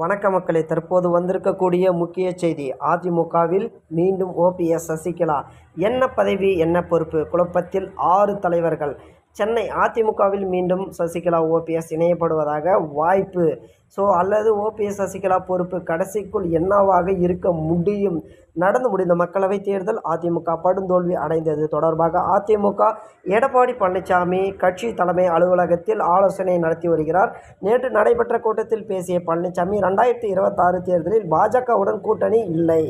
வணக்க மக்களை தற்போது வந்திருக்கக்கூடிய முக்கிய செய்தி அதிமுகவில் மீண்டும் ஓபிஎஸ் சசிகலா. என்ன பதவி என்ன பொறுப்பு? குழப்பத்தில் ஆறு தலைவர்கள். சென்னை அதிமுகவில் மீண்டும் சசிகலா ஓபிஎஸ் இணையப்படுவதாக வாய்ப்பு. ஸோ அல்லது ஓபிஎஸ் சசிகலா பொறுப்பு கடைசிக்குள் என்னவாக இருக்க முடியும்? நடந்து முடிந்த மக்களவைத் தேர்தல் அதிமுக படுந்தோல்வி அடைந்தது. தொடர்பாக அதிமுக எடப்பாடி பழனிசாமி கட்சி தலைமை அலுவலகத்தில் ஆலோசனை நடத்தி வருகிறார். நேற்று நடைபெற்ற கூட்டத்தில் பேசிய பழனிசாமி ரெண்டாயிரத்தி இருபத்தாறு தேர்தலில் பாஜகவுடன் கூட்டணி இல்லை.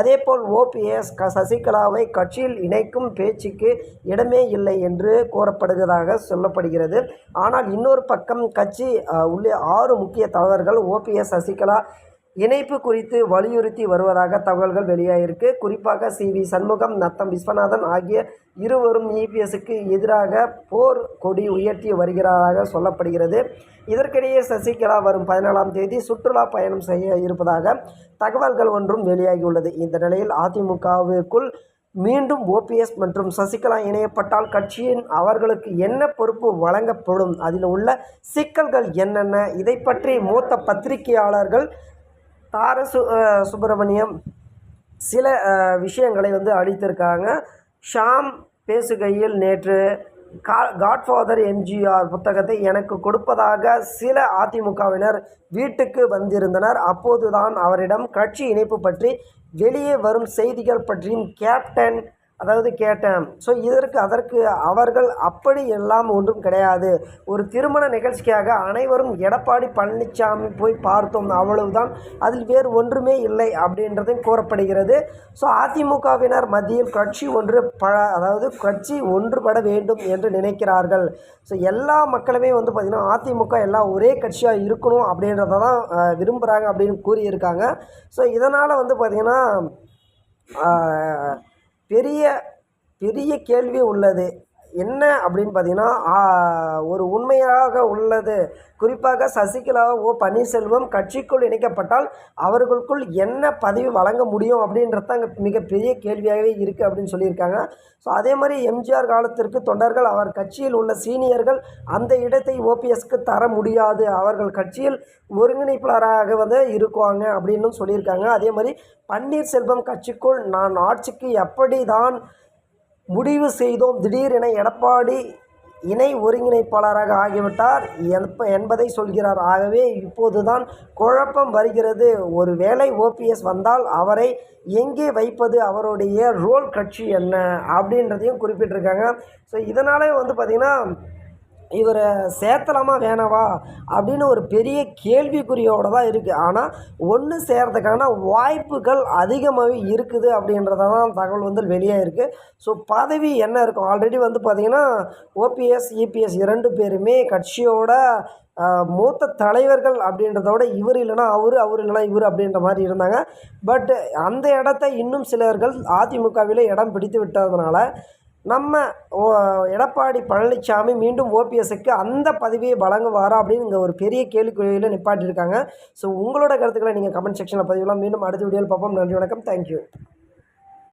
அதேபோல் ஓபிஎஸ் க சசிகலாவை கட்சியில் இணைக்கும் பேச்சுக்கு இடமே இல்லை என்று கூறப்படுவதாக சொல்லப்படுகிறது. ஆனால் இன்னொரு பக்கம் கட்சி உள்ளே ஆறு முக்கிய அவர்கள் ஓபிஎஸ் சசிகலா இணைப்பு குறித்து வலியுறுத்தி வருவதாக தகவல்கள் வெளியாகிருக்கு குறிப்பாக சி. வி. சண்முகம் நத்தம் விஸ்வநாதன் ஆகிய இருவரும் இபிஎஸ்க்கு எதிராக போர் கொடி உயர்த்தி வருகிறதாக சொல்லப்படுகிறது. இதற்கிடையே சசிகலா வரும் பதினாலாம் தேதி சுற்றுலா பயணம் செய்ய இருப்பதாக தகவல்கள் ஒன்றும் வெளியாகியுள்ளது. இந்த நிலையில் அதிமுகவிற்குள் மீண்டும் ஓபிஎஸ் மற்றும் சசிகலா இணையப்பட்டால் கட்சியின் அவர்களுக்கு என்ன பொறுப்பு வழங்கப்படும்? அதில் உள்ள சிக்கல்கள் என்னென்ன? இதை பற்றி மூத்த பத்திரிகையாளர்கள் தார சு சுப்பிரமணியம் சில விஷயங்களை வந்து அளித்திருக்காங்க. ஷாம் பேசுகையில் நேற்று கா காட்ஃபாதர் எம்ஜிஆர் புத்தகத்தை எனக்கு கொடுப்பதாக சில அதிமுகவினர் வீட்டுக்கு வந்திருந்தனர். அப்போதுதான் அவரிடம் கட்சி இணைப்பு பற்றி வெளியே வரும் செய்திகள் பற்றியும் கேப்டன் அதாவது கேட்டேன். ஸோ இதற்கு அதற்கு அவர்கள் அப்படி எல்லாம் ஒன்றும் கிடையாது. ஒரு திருமண நிகழ்ச்சிக்காக அனைவரும் எடப்பாடி பழனிசாமி போய் பார்த்தோம் அவ்வளவுதான். அதில் வேறு ஒன்றுமே இல்லை அப்படின்றதும் கூறப்படுகிறது. ஸோ அதிமுகவினர் மத்தியில் கட்சி ஒன்று ப அதாவது கட்சி ஒன்றுபட வேண்டும் என்று நினைக்கிறார்கள். ஸோ எல்லா மக்களுமே வந்து பார்த்திங்கன்னா அதிமுக எல்லாம் ஒரே கட்சியாக இருக்கணும் அப்படின்றத தான் விரும்புகிறாங்க அப்படின்னு கூறியிருக்காங்க. ஸோ இதனால் வந்து பார்த்திங்கன்னா பெரிய பெரிய கேள்வி உள்ளது. என்ன அப்படின்னு பார்த்தீங்கன்னா ஒரு உண்மையாக உள்ளது. குறிப்பாக சசிகலா ஓ பன்னீர்செல்வம் கட்சிக்குள் இணைக்கப்பட்டால் அவர்களுக்குள் என்ன பதவி வழங்க முடியும் அப்படின்றது தான் அங்கே மிகப்பெரிய கேள்வியாகவே இருக்குது அப்படின்னு சொல்லியிருக்காங்க. ஸோ அதே மாதிரி எம்ஜிஆர் காலத்திற்கு தொண்டர்கள் அவர் கட்சியில் உள்ள சீனியர்கள் அந்த இடத்தை ஓபிஎஸ்க்கு தர முடியாது. அவர்கள் கட்சியில் ஒருங்கிணைப்பாளராக வந்து இருக்குவாங்க அப்படின்னு சொல்லியிருக்காங்க. அதே மாதிரி பன்னீர்செல்வம் கட்சிக்குள் நான் ஆட்சிக்கு எப்படி தான் முடிவு செய்தோம். திடீரென எடப்பாடி இணை ஒருங்கிணைப்பாளராக ஆகிவிட்டார். என்ப- என்பதை சொல்கிறார். ஆகவே இப்போதுதான் குழப்பம் வருகிறது. ஒரு வேளை ஓபிஎஸ் வந்தால் அவரை எங்கே வைப்பது? அவருடைய ரோல் கட்சி என்ன? அப்படின்றதையும் குறிப்பிட்டிருக்காங்க. ஸோ இதனாலே வந்து பார்த்திங்கன்னா இவரை சேர்த்தலாமா வேணாவா? அப்படின்னு ஒரு பெரிய கேள்விக்குறியோடு தான் இருக்குது ஆனால் ஒன்று சேர்றதுக்கான வாய்ப்புகள் அதிகமாகவே இருக்குது அப்படின்றத தான் தகவல் வந்து வெளியே இருக்குது ஸோ பதவி என்ன இருக்கும்? ஆல்ரெடி வந்து பார்த்திங்கன்னா ஓபிஎஸ் இபிஎஸ் இரண்டு பேருமே கட்சியோட மூத்த தலைவர்கள் அப்படின்றத விட இவர் இல்லைன்னா அவர் அவர் இல்லைன்னா இவர் அப்படின்ற மாதிரி இருந்தாங்க. பட் அந்த இடத்த இன்னும் சிலர்கள் அதிமுகவில் இடம் பிடித்து விட்டதுனால நம்ம ஓ- எடப்பாடி பழனிசாமி மீண்டும் ஓபிஎஸ்க்கு அந்த பதவியை வழங்குவாரா அப்படின்னு இங்கே ஒரு பெரிய கேள்விக்குறியில் நிப்பாட்டியிருக்காங்க. ஸோ உங்களோட கருத்துக்களை நீங்கள் கமெண்ட் செக்ஷனில் பதிவுலாம் மீண்டும் அடுத்த வீடியோவில் பார்ப்போம். நன்றி வணக்கம். தேங்க்யூ